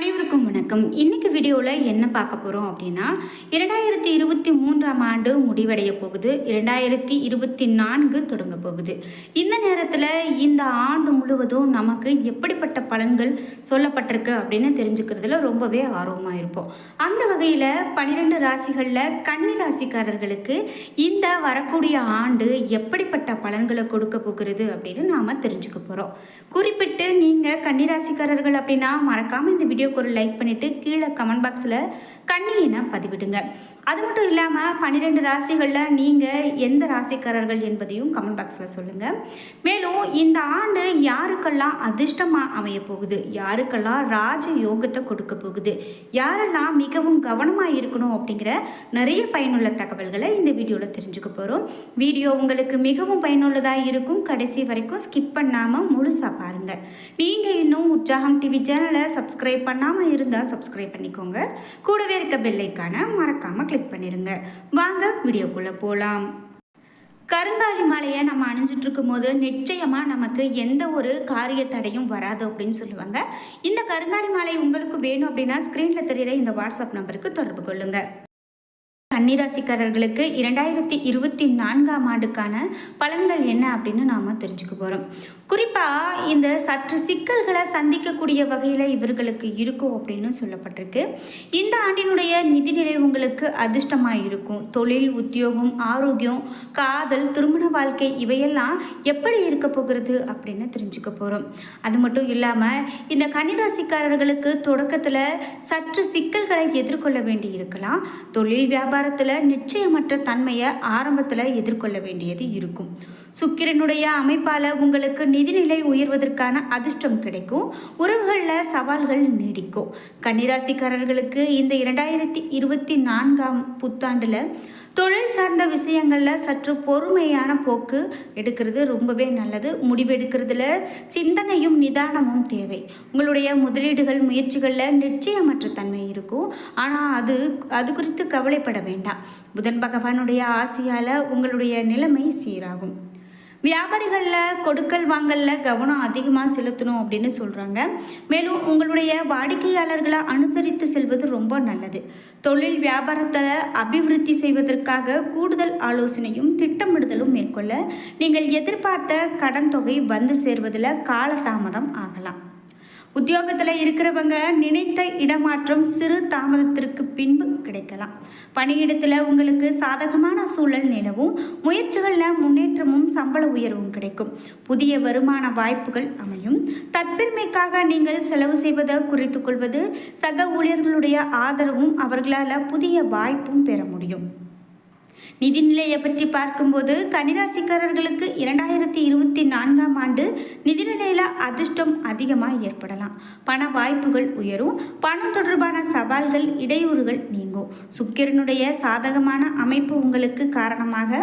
அனைவருக்கும் வணக்கம். இன்னைக்கு வீடியோவில் என்ன பார்க்க போகிறோம் அப்படின்னா இரண்டாயிரத்தி இருபத்தி மூன்றாம் ஆண்டு முடிவடைய போகுது. இரண்டாயிரத்தி இருபத்தி நான்கு தொடங்க போகுது. இந்த நேரத்தில் இந்த ஆண்டு முழுவதும் நமக்கு எப்படிப்பட்ட பலன்கள் சொல்லப்பட்டிருக்கு அப்படின்னு தெரிஞ்சுக்கிறதுல ரொம்பவே ஆர்வமாக இருப்போம். அந்த வகையில் பன்னிரெண்டு ராசிகளில் கன்னி ராசிக்காரர்களுக்கு இந்த வரக்கூடிய ஆண்டு எப்படிப்பட்ட பலன்களை கொடுக்க போகிறது அப்படின்னு நாம் தெரிஞ்சுக்க போகிறோம் குறிப்பிட்டு நீங்கள் கன்னிராசிக்காரர்கள் அப்படின்னா மறக்காமல் இந்த வீடியோக்கு ஒரு லைக் பண்ணிவிட்டு கீழே கமெண்ட் பாக்ஸில் கண்ணியினை பதிவிடுங்க. அது மட்டும் இல்லாமல் பன்னிரெண்டு ராசிகளில் நீங்கள் எந்த ராசிக்காரர்கள் என்பதையும் கமெண்ட் பாக்ஸில் சொல்லுங்கள் மேலும் இந்த ஆண்டு யாருக்கெல்லாம் அதிர்ஷ்டமாக அமைய போகுது? யாருக்கெல்லாம் ராஜ யோகத்தை கொடுக்க போகுது? யாரெல்லாம் மிகவும் கவனமாக இருக்கணும் அப்படிங்கிற நிறைய பயனுள்ள தகவல்களை இந்த வீடியோவில் தெரிஞ்சுக்க போகிறோம் வீடியோ உங்களுக்கு மிகவும் பயனுள்ளதாக இருக்கும். கடைசி வரைக்கும் ஸ்கிப் பண்ணாமல் முழுசாக பாருங்கள் நீங்கள் இன்னும் உற்சாகம் டிவி சேனலை சப்ஸ்கிரைப் பண்ணாமல் இருந்தால் சப்ஸ்கிரைப் பண்ணிக்கோங்க. கூடவே இருக்க பெல்லைக்கான மறக்காமல் கிளிக் பண்ணிடுங்க வாங்க வீடியோக்குள்ளே போகலாம் கருங்காலி மாலையை நம்ம அணிஞ்சிட்டு இருக்கும்போது நிச்சயமாக நமக்கு எந்த ஒரு காரிய தடையும் வராது அப்படின்னு சொல்லுவாங்க. இந்த கருங்காலி மாலை உங்களுக்கு வேணும் அப்படின்னா ஸ்க்ரீனில் தெரியிற இந்த வாட்ஸ்அப் நம்பருக்கு தொடர்பு கொள்ளுங்கள் கன்னிராசிக்காரர்களுக்கு இரண்டாயிரத்தி இருபத்தி நான்காம் ஆண்டுக்கான பலன்கள் என்ன அப்படின்னு நாம் தெரிஞ்சுக்க போகிறோம் குறிப்பாக இந்த சற்று சிக்கல்களை சந்திக்கக்கூடிய வகையில் இவர்களுக்கு இருக்கும் அப்படின்னு சொல்லப்பட்டிருக்கு. இந்த ஆண்டினுடைய நிதிநிலை உங்களுக்கு அதிர்ஷ்டமாக இருக்கும். தொழில் உத்தியோகம் ஆரோக்கியம் காதல் திருமண வாழ்க்கை இவையெல்லாம் எப்படி இருக்க போகிறது அப்படின்னு தெரிஞ்சுக்க போகிறோம் அது மட்டும் இல்லாமல் இந்த கன்னிராசிக்காரர்களுக்கு தொடக்கத்தில் சற்று சிக்கல்களை எதிர்கொள்ள வேண்டி இருக்கலாம். தொழில் காலத்தில் நிச்சயமற்ற தன்மையை ஆரம்பத்தில் எதிர்கொள்ள வேண்டியது இருக்கும். சுக்கிரனுடைய அமைப்பால் உங்களுக்கு நிதிநிலை உயர்வதற்கான அதிர்ஷ்டம் கிடைக்கும். உறவுகளில் சவால்கள் நீடிக்கும். கன்னிராசிக்காரர்களுக்கு இந்த இரண்டாயிரத்தி இருபத்தி நான்காம் புத்தாண்டில் தொழில் சார்ந்த விஷயங்களில் சற்று பொறுமையான போக்கு எடுக்கிறது ரொம்பவே நல்லது. முடிவெடுக்கிறதுல சிந்தனையும் நிதானமும் தேவை. உங்களுடைய முதலீடுகள் முயற்சிகளில் நிச்சயமற்ற தன்மை இருக்கும். ஆனால் அது அது குறித்து கவலைப்பட வேண்டாம். புதன் பகவானுடைய ஆசையால் உங்களுடைய நிலைமை சீராகும். வியாபாரிகளில் கொடுக்கல் வாங்கலில் கவனம் அதிகமாக செலுத்தணும் அப்படின்னு சொல்கிறாங்க மேலும் உங்களுடைய வாடிக்கையாளர்களை அனுசரித்து செல்வது ரொம்ப நல்லது. தொழில் வியாபாரத்தில் அபிவிருத்தி செய்வதற்காக கூடுதல் ஆலோசனையும் திட்டமிடுதலும் மேற்கொள்ள நீங்கள் எதிர்பார்த்த கடன் தொகை வந்து சேர்வதில் காலதாமதம் ஆகலாம். உத்தியோகத்தில் இருக்கிறவங்க நினைத்த இடமாற்றம் சிறு தாமதத்திற்கு பின்பு கிடைக்கலாம். பணியிடத்தில் உங்களுக்கு சாதகமான சூழல் நிலவும் முயற்சிகளில் முன்னேற்றமும் சம்பள உயர்வும் கிடைக்கும். புதிய வருமான வாய்ப்புகள் அமையும். தற்பெருமைக்காக நீங்கள் செலவு செய்வதை குறித்து கொள்வது சக ஊழியர்களுடைய ஆதரவும் அவர்களால் புதிய வாய்ப்பும் பெற முடியும். நிதிநிலையை பற்றி பார்க்கும்போது கனிராசிக்காரர்களுக்கு இரண்டாயிரத்தி இருபத்தி நான்காம் ஆண்டு நிதிநிலையில் அதிர்ஷ்டம் அதிகமாக ஏற்படலாம். பண வாய்ப்புகள் உயரும். பணம் தொடர்பான சவால்கள் இடையூறுகள் நீங்கும். சுக்கிரனுடைய சாதகமான அமைப்பு உங்களுக்கு காரணமாக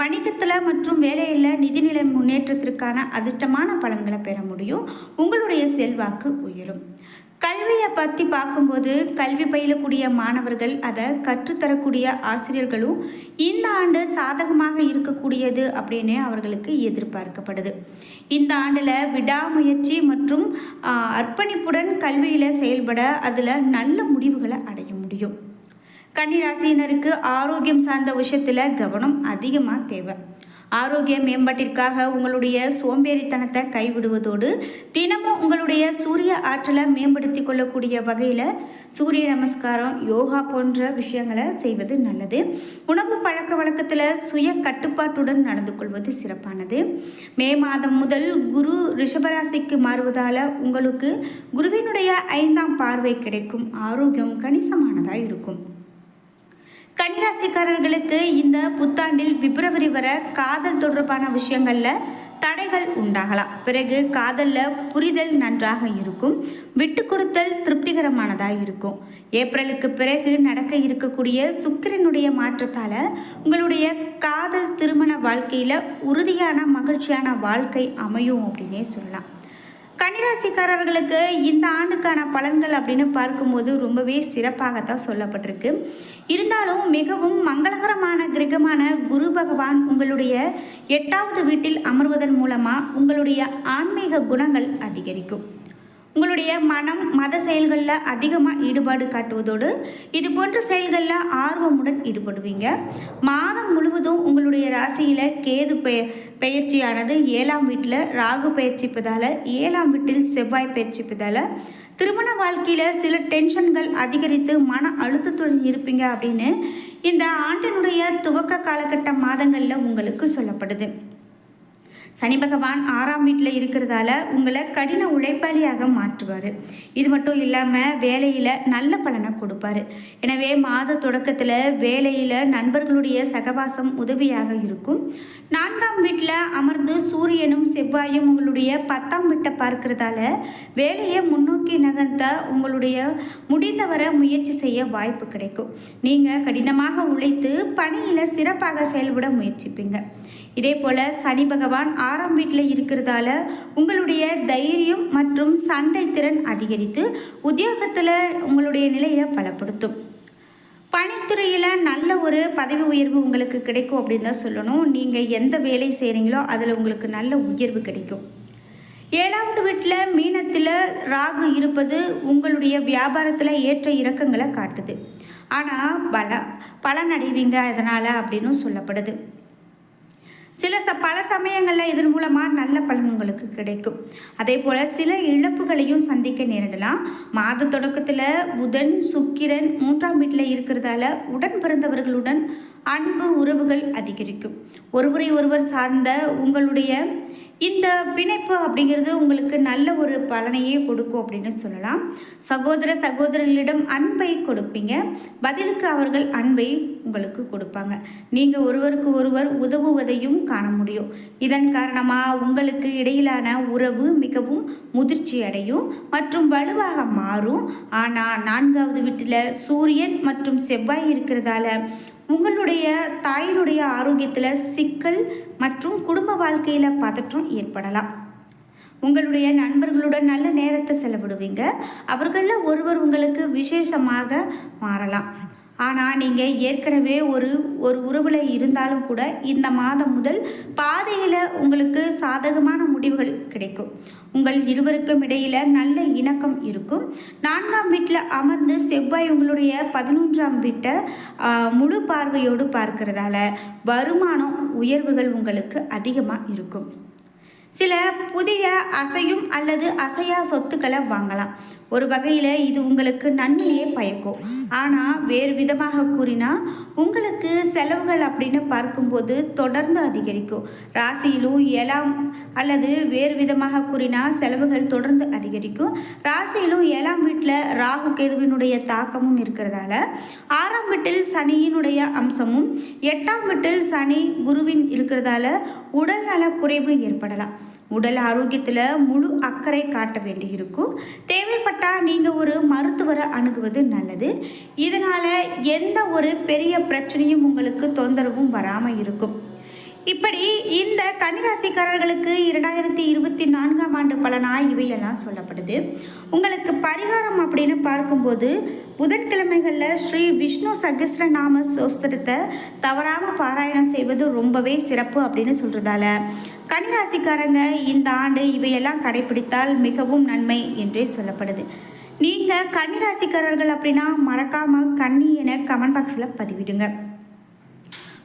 வணிகத்தில் மற்றும் வேலையில் நிதிநிலை முன்னேற்றத்திற்கான அதிர்ஷ்டமான பலன்களை பெற முடியும். உங்களுடைய செல்வாக்கு உயரும். கல்வியை பற்றி பார்க்கும்போது கல்வி பயிலக்கூடிய மாணவர்கள் அதை கற்றுத்தரக்கூடிய ஆசிரியர்களும் இந்த ஆண்டு சாதகமாக இருக்கக்கூடியது அப்படின்னு அவர்களுக்கு எதிர்பார்க்கப்படுது. இந்த ஆண்டில் விடாமுயற்சி மற்றும் அர்ப்பணிப்புடன் கல்வியில் செயல்பட அதில் நல்ல முடிவுகளை அடைய முடியும். கன்னிராசியினருக்கு ஆரோக்கியம் சார்ந்த விஷயத்தில் கவனம் அதிகமாக தேவை. ஆரோக்கிய மேம்பாட்டிற்காக உங்களுடைய சோம்பேறித்தனத்தை கைவிடுவதோடு தினமும் உங்களுடைய சூரிய ஆற்றலை மேம்படுத்தி கொள்ளக்கூடிய வகையில் சூரிய நமஸ்காரம் யோகா போன்ற விஷயங்களை செய்வது நல்லது. உணவு பழக்க வழக்கத்தில் சுய கட்டுப்பாட்டுடன் நடந்து கொள்வது சிறப்பானது. மே மாதம் முதல் குரு ரிஷபராசிக்கு மாறுவதால் உங்களுக்கு குருவினுடைய ஐந்தாம் பார்வை கிடைக்கும். ஆரோக்கியம் கணிசமானதாக இருக்கும். கன்னிராசிக்காரர்களுக்கு இந்த புத்தாண்டில் பிப்ரவரி வர காதல் தொடர்பான விஷயங்களில் தடைகள் உண்டாகலாம். பிறகு காதலில் புரிதல் நன்றாக இருக்கும். விட்டு கொடுத்தல் திருப்திகரமானதாக இருக்கும். ஏப்ரலுக்கு பிறகு நடக்க இருக்கக்கூடிய சுக்கிரனுடைய மாற்றத்தால் உங்களுடைய காதல் திருமண வாழ்க்கையில் உறுதியான மகிழ்ச்சியான வாழ்க்கை அமையும் அப்படின்னே சொல்லலாம். கன்னிராசிக்காரர்களுக்கு இந்த ஆண்டுக்கான பலன்கள் அப்படின்னு பார்க்கும்போது ரொம்பவே சிறப்பாகத்தான் சொல்லப்பட்டிருக்கு. இருந்தாலும் மிகவும் மங்களகரமான கிரகமான குரு பகவான் உங்களுடைய எட்டாவது வீட்டில் அமர்வதன் மூலமாக உங்களுடைய ஆன்மீக குணங்கள் அதிகரிக்கும். உங்களுடைய மனம் மத செயல்களில் அதிகமாக ஈடுபாடு காட்டுவதோடு இது போன்ற செயல்களில் ஆர்வமுடன் ஈடுபடுவீங்க. மாதம் முழுவதும் உங்களுடைய ராசியில் கேது பெய பெயர்ச்சியானது ஏழாம் வீட்டில் ராகு பயிற்சிப்பதால் ஏழாம் வீட்டில் செவ்வாய் பயிற்சிப்பதால் திருமண வாழ்க்கையில் சில டென்ஷன்கள் அதிகரித்து மன அழுத்தத்துடன் இருப்பீங்க அப்படின்னு இந்த ஆண்டினுடைய துவக்க காலகட்ட மாதங்களில் உங்களுக்கு சொல்லப்படுது. சனி பகவான் ஆறாம் வீட்டில் இருக்கிறதால உங்களை கடின உழைப்பாளியாக மாற்றுவார். இது மட்டும் இல்லாமல் வேலையில் நல்ல பலனை கொடுப்பார். எனவே மாத தொடக்கத்தில் வேலையில் நண்பர்களுடைய சகவாசம் உதவியாக இருக்கும். நான்காம் வீட்டில் அமர்ந்து சூரியனும் செவ்வாயும் உங்களுடைய பத்தாம் வீட்டை பார்க்கிறதால வேலையை முன்னோக்கி நகர்த்த உங்களுடைய முடிந்தவரை முயற்சி செய்ய வாய்ப்பு கிடைக்கும். நீங்கள் கடினமாக உழைத்து பணியில் சிறப்பாக செயல்பட முயற்சிப்பீங்க. இதே போல் சனி பகவான் ஆறாம் வீட்டில் இருக்கிறதால உங்களுடைய தைரியம் மற்றும் சண்டை திறன் அதிகரித்து உத்தியோகத்தில் உங்களுடைய நிலையை பலப்படுத்தும். பணித்துறையில் நல்ல ஒரு பதவி உயர்வு உங்களுக்கு கிடைக்கும் அப்படின்னு தான் சொல்லணும். நீங்கள் எந்த வேலை செய்கிறீங்களோ அதில் உங்களுக்கு நல்ல உயர்வு கிடைக்கும். ஏழாவது வீட்டில் மீனத்தில் ராகு இருப்பது உங்களுடைய வியாபாரத்தில் ஏற்ற இறக்கங்களை காட்டுது. ஆனால் பல பலனடைவீங்க இதனால் அப்படின்னு சொல்லப்படுது. சில ச பல சமயங்களில் இதன் மூலமாக நல்ல பலன் உங்களுக்கு கிடைக்கும். அதே போல் சில இழப்புகளையும் சந்திக்க நேரிடலாம். மாத தொடக்கத்தில் புதன் சுக்கிரன் மூன்றாம் வீட்டில் இருக்கிறதால உடன் பிறந்தவர்களுடன் அன்பு உறவுகள் அதிகரிக்கும். ஒருவரை ஒருவர் சார்ந்த உங்களுடைய இந்த பிணைப்பு அப்படிங்கிறது உங்களுக்கு நல்ல ஒரு பலனையே கொடுக்கும் அப்படின்னு சொல்லலாம். சகோதர சகோதரர்களிடம் அன்பை கொடுப்பீங்க. பதிலுக்கு அவர்கள் அன்பை உங்களுக்கு கொடுப்பாங்க. நீங்கள் ஒருவருக்கு ஒருவர் உதவுவதையும் காண முடியும். இதன் காரணமாக உங்களுக்கு இடையிலான உறவு மிகவும் முதிர்ச்சி அடையும் மற்றும் வலுவாக மாறும். ஆனால் நான்காவது வீட்டில் சூரியன் மற்றும் செவ்வாய் இருக்கிறதால உங்களுடைய தாயினுடைய ஆரோக்கியத்தில் சிக்கல் மற்றும் குடும்ப வாழ்க்கையில் பதற்றம் ஏற்படலாம். உங்களுடைய நண்பர்களுடன் நல்ல நேரத்தை செலவிடுவீங்க. அவர்களில் ஒருவர் உங்களுக்கு விசேஷமாக மாறலாம். ஆனால் நீங்கள் ஏற்கனவே ஒரு ஒரு உறவில் இருந்தாலும் கூட இந்த மாதம் முதல் பாதையில் உங்களுக்கு சாதகமான முடிவுகள் கிடைக்கும். உங்கள் இருவருக்கும் இடையில் நல்ல இணக்கம் இருக்கும். நான்காம் வீட்டில் அமர்ந்து செவ்வாய் உங்களுடைய பதினொன்றாம் வீட்டை முழு பார்வையோடு பார்க்கறதால வருமானம் உயர்வுகள் உங்களுக்கு அதிகமாக இருக்கும். சில புதிய அசையும் அல்லது அசையா சொத்துக்களை வாங்கலாம். ஒரு வகையில் இது உங்களுக்கு நன்மையே பயக்கும். ஆனால் வேறு விதமாக கூறினால் உங்களுக்கு செலவுகள் அப்படின்னு பார்க்கும்போது தொடர்ந்து அதிகரிக்கும். ராசியிலும் ஏழாம் அல்லது வேறு விதமாக கூறினால் செலவுகள் தொடர்ந்து அதிகரிக்கும். ராசியிலும் ஏழாம் வீட்டில் ராகு கேதுவினுடைய தாக்கமும் இருக்கிறதால ஆறாம் வீட்டில் சனியினுடைய அம்சமும் எட்டாம் வீட்டில் சனி குருவின் இருக்கிறதால உடல்நல குறைவு ஏற்படலாம். உடல் ஆரோக்கியத்தில் முழு அக்கறை காட்ட வேண்டியிருக்கும். தேவைப்பட்டால் நீங்கள் ஒரு மருத்துவரை அணுகுவது நல்லது. இதனால் எந்த ஒரு பெரிய பிரச்சனையும் உங்களுக்கு தொந்தரவும் வராமல் இருக்கும். இப்படி இந்த கன்னிராசிக்காரர்களுக்கு இரண்டாயிரத்தி இருபத்தி நான்காம் ஆண்டு பலனாக இவையெல்லாம் சொல்லப்படுது. உங்களுக்கு பரிகாரம் அப்படின்னு பார்க்கும்போது புதன்கிழமைகளில் ஸ்ரீ விஷ்ணு சகஸ்ர நாம சோஸ்திரத்தை தவறாமல் பாராயணம் செய்வது ரொம்பவே சிறப்பு அப்படின்னு சொல்கிறதால கன்னிராசிக்காரங்க இந்த ஆண்டு இவையெல்லாம் கடைபிடித்தால் மிகவும் நன்மை என்றே சொல்லப்படுது. நீங்கள் கன்னிராசிக்காரர்கள் அப்படின்னா மறக்காமல் கன்னி என கமெண்ட் பாக்ஸில் பதிவிடுங்க.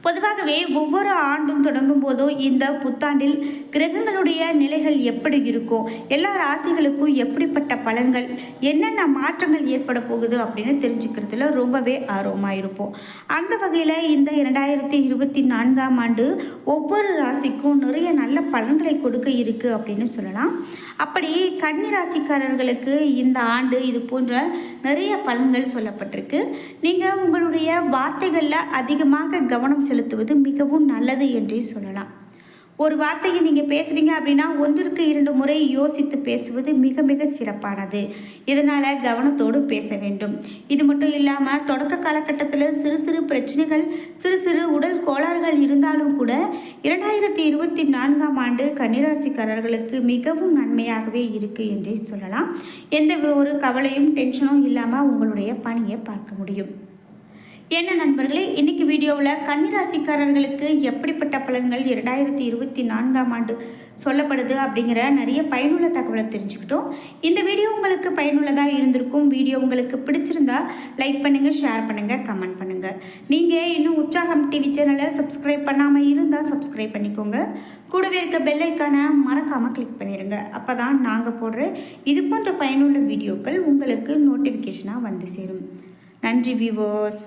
பொதுவாகவே ஒவ்வொரு ஆண்டும் தொடங்கும் போதோ இந்த புத்தாண்டில் கிரகங்களுடைய நிலைகள் எப்படி இருக்கும் எல்லா ராசிகளுக்கும் எப்படிப்பட்ட பலன்கள் என்னென்ன மாற்றங்கள் ஏற்பட போகுது அப்படின்னு தெரிஞ்சுக்கிறதுல ரொம்பவே ஆர்வமாக இருப்போம். அந்த வகையில் இந்த இரண்டாயிரத்தி இருபத்தி நான்காம் ஆண்டு ஒவ்வொரு ராசிக்கும் நிறைய நல்ல பலன்களை கொடுக்க இருக்குது அப்படின்னு சொல்லலாம். அப்படி கன்னி ராசிக்காரர்களுக்கு இந்த ஆண்டு இது போன்ற நிறைய பலன்கள் சொல்லப்பட்டிருக்கு. நீங்கள் உங்களுடைய வார்த்தைகளில் அதிகமாக கவனம் செலுத்துவது மிகவும் நல்லது என்றே சொல்லலாம். ஒரு வார்த்தையை நீங்கள் பேசுகிறீங்க அப்படின்னா ஒன்றிற்கு இரண்டு முறை யோசித்து பேசுவது மிக மிக சிறப்பானது. இதனால் கவனத்தோடு பேச வேண்டும். இது மட்டும் இல்லாமல் தொடக்க காலகட்டத்தில் சிறு சிறு பிரச்சனைகள் சிறு சிறு உடல் கோளாறுகள் இருந்தாலும் கூட இரண்டாயிரத்தி இருபத்தி நான்காம் ஆண்டு கன்னிராசிக்காரர்களுக்கு மிகவும் நன்மையாகவே இருக்குது என்றே சொல்லலாம். எந்த ஒரு கவலையும் டென்ஷனும் இல்லாமல் உங்களுடைய பணியை பார்க்க முடியும். என்ன நண்பர்களே இன்னைக்கு வீடியோவில் கன்னிராசிக்காரர்களுக்கு எப்படிப்பட்ட பலன்கள் இரண்டாயிரத்தி இருபத்தி நான்காம் ஆண்டு சொல்லப்படுது அப்படிங்கிற நிறைய பயனுள்ள தகவலை தெரிஞ்சுக்கிட்டோம். இந்த வீடியோ உங்களுக்கு பயனுள்ளதாக இருந்திருக்கும் வீடியோ உங்களுக்கு பிடிச்சிருந்தா லைக் பண்ணுங்கள் ஷேர் பண்ணுங்கள் கமெண்ட் பண்ணுங்கள் நீங்கள் இன்னும் உற்சாகம் டிவி சேனலை சப்ஸ்கிரைப் பண்ணாமல் இருந்தால் சப்ஸ்கிரைப் பண்ணிக்கோங்க. கூடவே இருக்க பெல் ஐக்கானை மறக்காமல் கிளிக் பண்ணிடுங்க அப்போ தான் நாங்கள் போடுற இது போன்ற பயனுள்ள வீடியோக்கள் உங்களுக்கு நோட்டிஃபிகேஷனாக வந்து சேரும். நன்றி விவோஸ்